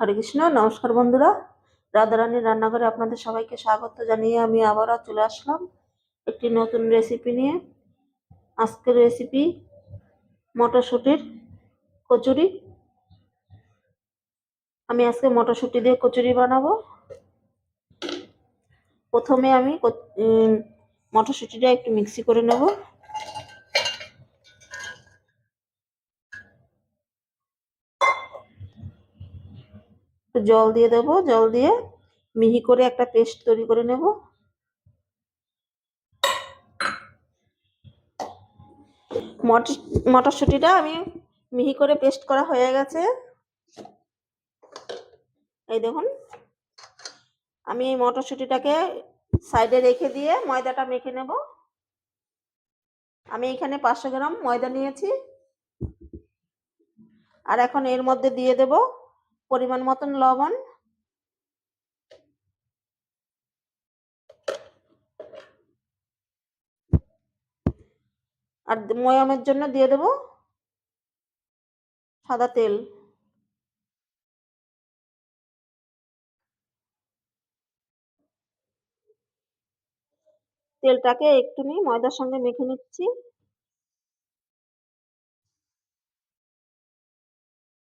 হরে কৃষ্ণ, নমস্কার বন্ধুরা। রাধারানীর রান্নাঘরে আপনাদের সবাইকে স্বাগত জানিয়ে আমি আবারও চলে আসলাম একটি নতুন রেসিপি নিয়ে। আজকের রেসিপি মটরশুঁটির কচুরি। আমি আজকে মটরশুঁটি দিয়ে কচুরি বানাবো। প্রথমে আমি মটরশুঁটিটা একটু মিক্সি করে নেব। একটু জল দিয়ে দেবো, জল দিয়ে মিহি করে একটা পেস্ট তৈরি করে নেব। মটর, মটরশুঁটিটা আমি মিহি করে পেস্ট করা হয়ে গেছে। এই দেখুন, আমি এই মটরশুঁটিটাকে সাইডে রেখে দিয়ে ময়দাটা মেখে নেব। আমি এখানে পাঁচশো গ্রাম ময়দা নিয়েছি। আর এখন এর মধ্যে দিয়ে দেব পরিমাণ মতন লবণ। আর ময়ামের জন্য দিয়ে দেব সাদা তেল। তেলটাকে একটুনি ময়দার সঙ্গে মেখে নিচ্ছি।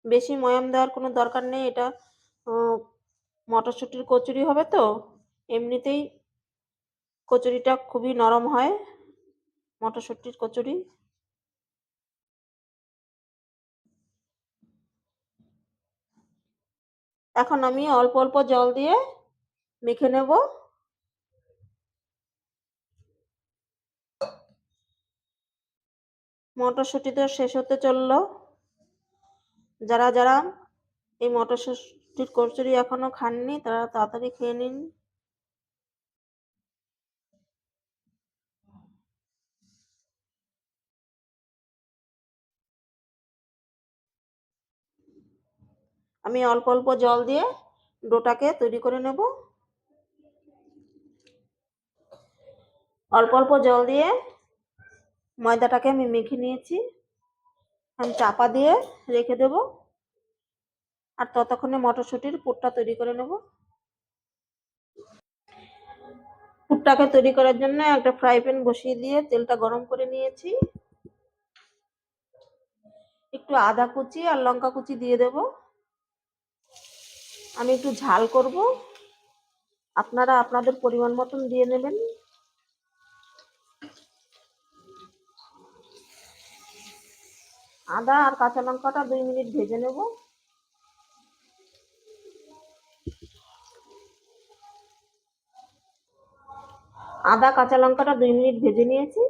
বেশি ময়াম দেওয়ার কোনো দরকার নেই, এটা মটরশুঁটির কচুরি হবে তো, এমনিতেই কচুরিটা খুবই নরম হয়, মটরশুঁটির কচুরি। এখন আমি অল্প অল্প জল দিয়ে মেখে নেব। মটরশুঁটি তো শেষ হতে চলল। যারা যারা এই মটরশুঁটির কচুরি এখনও খাননি, তারা তাড়াতাড়ি খেয়ে নিন। আমি অল্প অল্প জল দিয়ে ডোটাকে তৈরি করে নেব। অল্প অল্প জল দিয়ে ময়দাটাকে আমি মেখে নিয়েছি। আমি চাপা দিয়ে রেখে দেব। আর ততক্ষণে মটরশুঁটির পুরটা তৈরি করে নেব। পুরটাকে তৈরি করার জন্য একটা ফ্রাই প্যান বসিয়ে দিয়ে তেলটা গরম করে নিয়েছি। একটু আদা কুচি আর লঙ্কা কুচি দিয়ে দেব। আমি একটু ঝাল করব। আপনারা আপনাদের পরিমাণ মতন দিয়ে নেবেন। আদা আর কাঁচা লঙ্কাটা দুই মিনিট ভেজে নেব। আদা, কাঁচা লঙ্কাটা দুই মিনিট ভেজে নিয়েছি।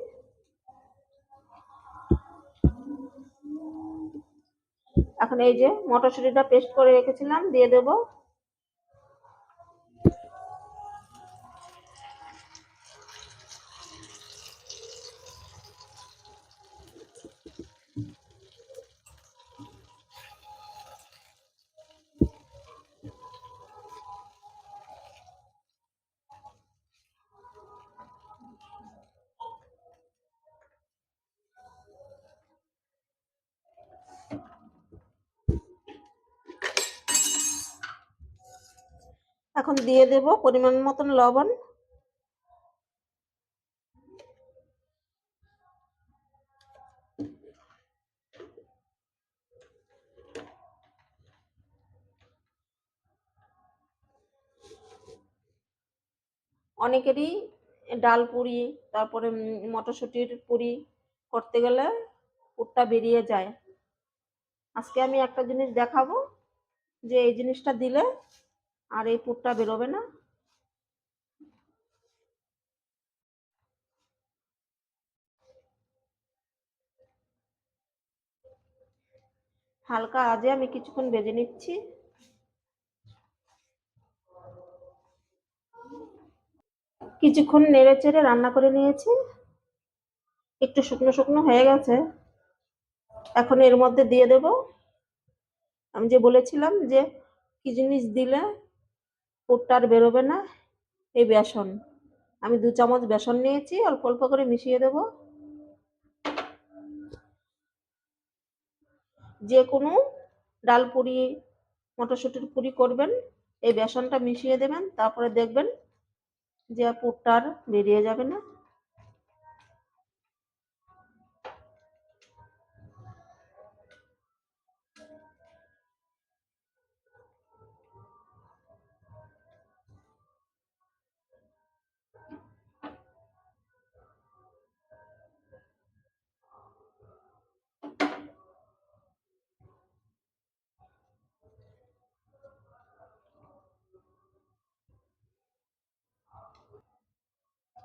এখন এই যে মটরশুঁটিটা পেস্ট করে রেখেছিলাম, দিয়ে দেব। এখন দিয়ে দেব পরিমাণ মতন লবণ। অনেকেরই ডাল পুরি, তারপরে মটরশুঁটির পুরি করতে গেলে পুরটা বেরিয়ে যায়। আজকে আমি একটা জিনিস দেখাবো যে এই জিনিসটা দিলে আর এই পুরটা বেরোবে না? হালকা আজে আমি কিছুক্ষণ ভেজে নিচ্ছি। কিছুক্ষণ নেড়ে চেড়ে রান্না করে নিয়েছি। একটু শুকনো শুকনো হয়ে গেছে। এখন এর মধ্যে দিয়ে দেব। আমি যে বলেছিলাম যে কি জিনিস দিলে পুরটা আর বেরোবে না। এই বেসন। আমি দু চামচ বেসন নিয়েছি, অল্প অল্প করে মিশিয়ে দেব। যে কোনো ডাল পুরি, মটরশুঁটির পুরি করবেন, এই বেসনটা মিশিয়ে দেবেন, তারপরে দেখবেন যে আর পুরটা আর বেরিয়ে যাবে না।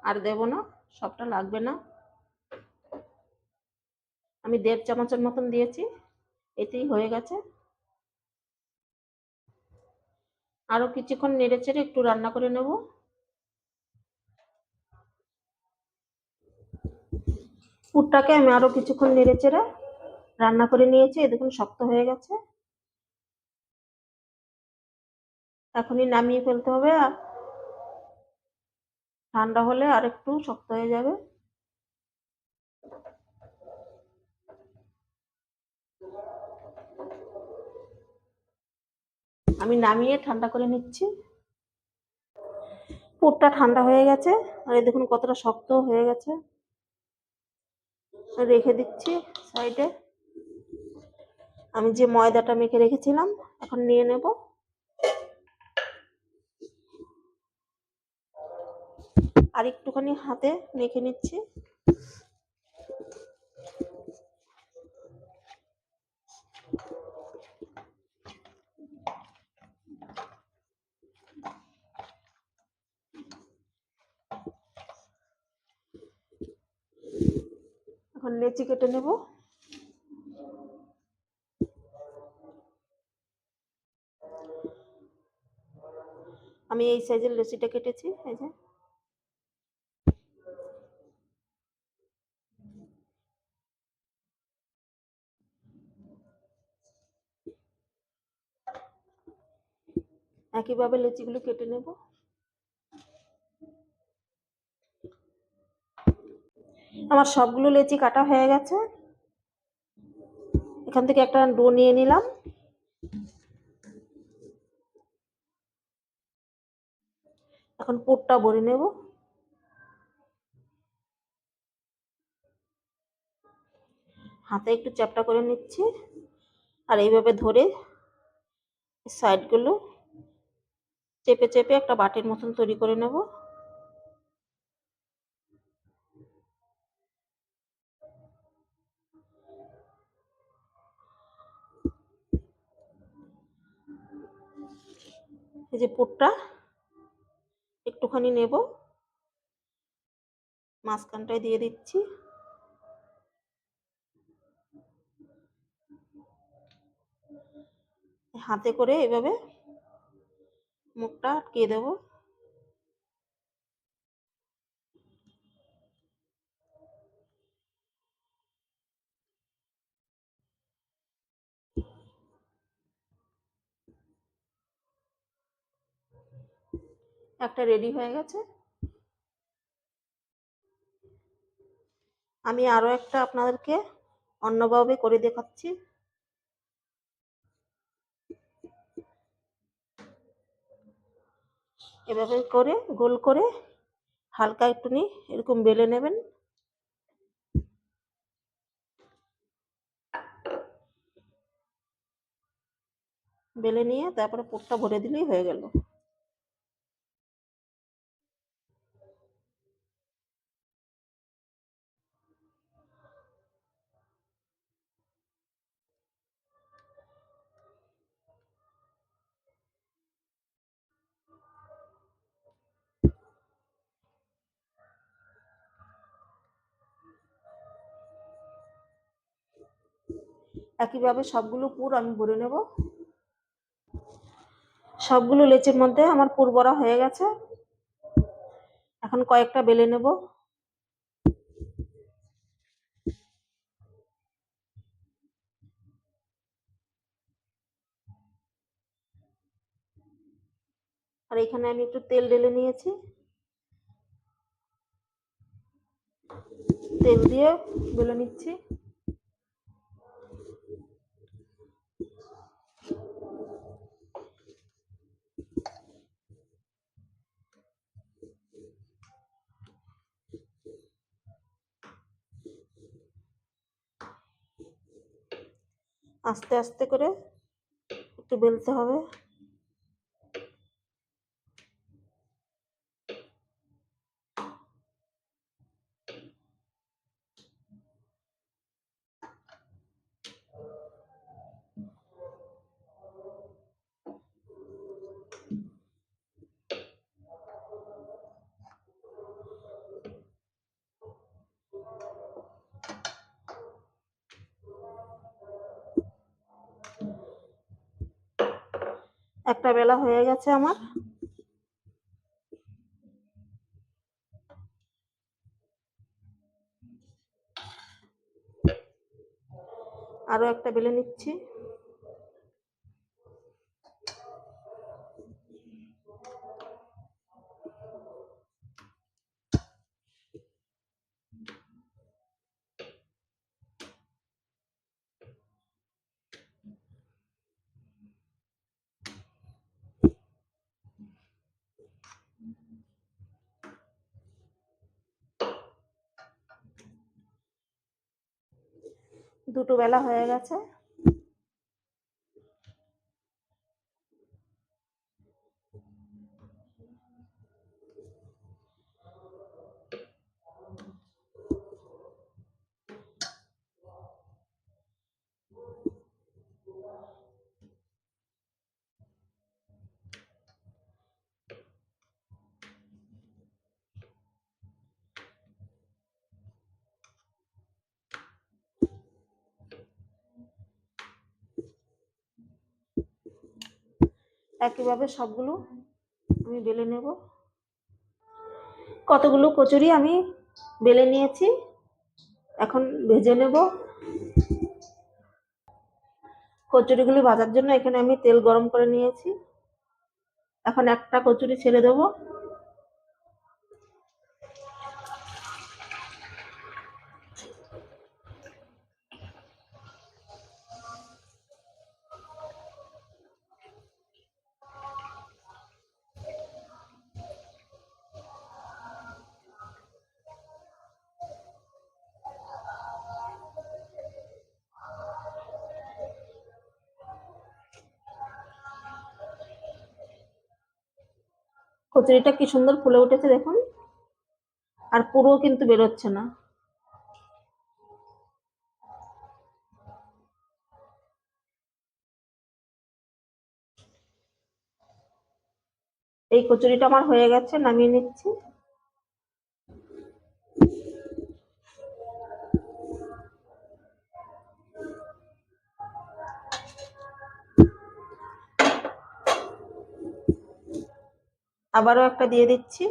আর দেবো না, সবটা লাগবে না। আমি দেড় চামচের মতন দিয়েছি, এতেই হয়ে গেছে। আরও কিছুক্ষণ নেড়ে চেড়ে একটু রান্না করে নেব। পুরটাকে আমি আরও কিছুক্ষণ নেড়ে চেড়ে রান্না করে নিয়েছি এ দেখুন শক্ত হয়ে গেছে। এখনই নামিয়ে ফেলতে হবে, আর ঠান্ডা হলে আর একটু শক্ত হয়ে যাবে। আমি নামিয়ে ঠান্ডা করে নিচ্ছি। পুরটা ঠান্ডা হয়ে গেছে। আর দেখুন কতটা শক্ত হয়ে গেছে। রেখে দিচ্ছি সাইডে। আমি যে ময়দাটা মেখে রেখেছিলাম, এখন নিয়ে নেব। আর একটুখানি হাতে মেখে নিচ্ছি। এখন লেচি কেটে নেব। আমি এই সাইজের লেচিটা কেটেছি, এই যে। একইভাবে লেচিগুলো কেটে নেব। আমার সবগুলো লেচি কাটা হয়ে গেছে। এখান থেকে একটা ডো নিয়ে নিলাম। এখন পোটটা ভরে নেব। হাতে একটু চ্যাপটা করে নিচ্ছি। আর এইভাবে ধরে সাইডগুলো চেপে চেপে একটা বাটির মতন তৈরি করে নেব। এই যে পুরটা একটুখানি নেব। মাঝখানটায় দিয়ে দিচ্ছি। হাতে করে এভাবে মুখটা আটকিয়ে দেবো। একটা রেডি হয়ে গেছে। আমি আরও একটা আপনাদেরকে অন্যভাবে করে দেখাচ্ছি। এভাবে করে, গোল করে হালকা একটুনি এরকম বেলে নেবেন। বেলে নিয়ে তারপরে পুরটা ভরে দিলেই হয়ে গেল। একইভাবে সবগুলো পুর আমি ভরে নেব। সবগুলো লেচের মধ্যে আমার পুর ভরা হয়ে গেছে। এখন কয়েকটা বেলে নেব। আর এখানে আমি একটু তেল ঢেলে নিয়েছি। তেল দিয়ে বেলে নিচ্ছি। আস্তে আস্তে করে একটু বেলতে হবে। একটা বেলা হয়ে গেছে আমার। আরও একটা বেলে নিচ্ছি। দুটো বেলা হয়ে গেছে। একইভাবে সবগুলো আমি বেলে নেব। কতগুলো কচুরি আমি বেলে নিয়েছি, এখন ভেজে নেব। কচুরিগুলি ভাজার জন্য এখানে আমি তেল গরম করে নিয়েছি। এখন একটা কচুরি ছেড়ে দেবো। কচুরিটা কি সুন্দর ফুলে উঠেছে দেখুন। আর পুরো কিন্তু বেরোচ্ছে না। এই কচুরিটা আমার হয়ে গেছে, নামিয়ে নিচ্ছি। আবারও একটা দিয়ে দিচ্ছি।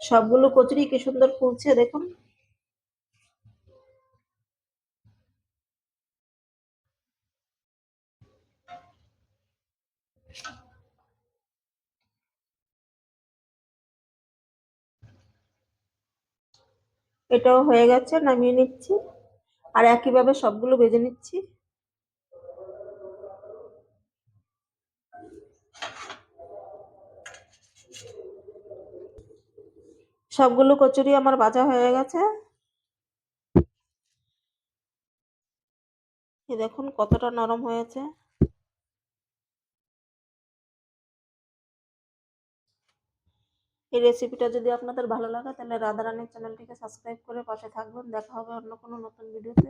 সবগুলো কচুরি কি সুন্দর ফুলছে দেখুন। এটাও হয়ে গেছে, নামিয়ে নিচ্ছি। আর একইভাবে সবগুলো ভেজে নিচ্ছি। সবগুলো কচুরি আমার ভাজা হয়ে গেছে। দেখুন কতটা নরম হয়েছে। এই রেসিপিটা যদি আপনাদের ভালো লাগে, তাহলে রাধারানীর চ্যানেলটিকে সাবস্ক্রাইব করে পাশে থাকবেন। দেখা হবে অন্য কোনো নতুন ভিডিওতে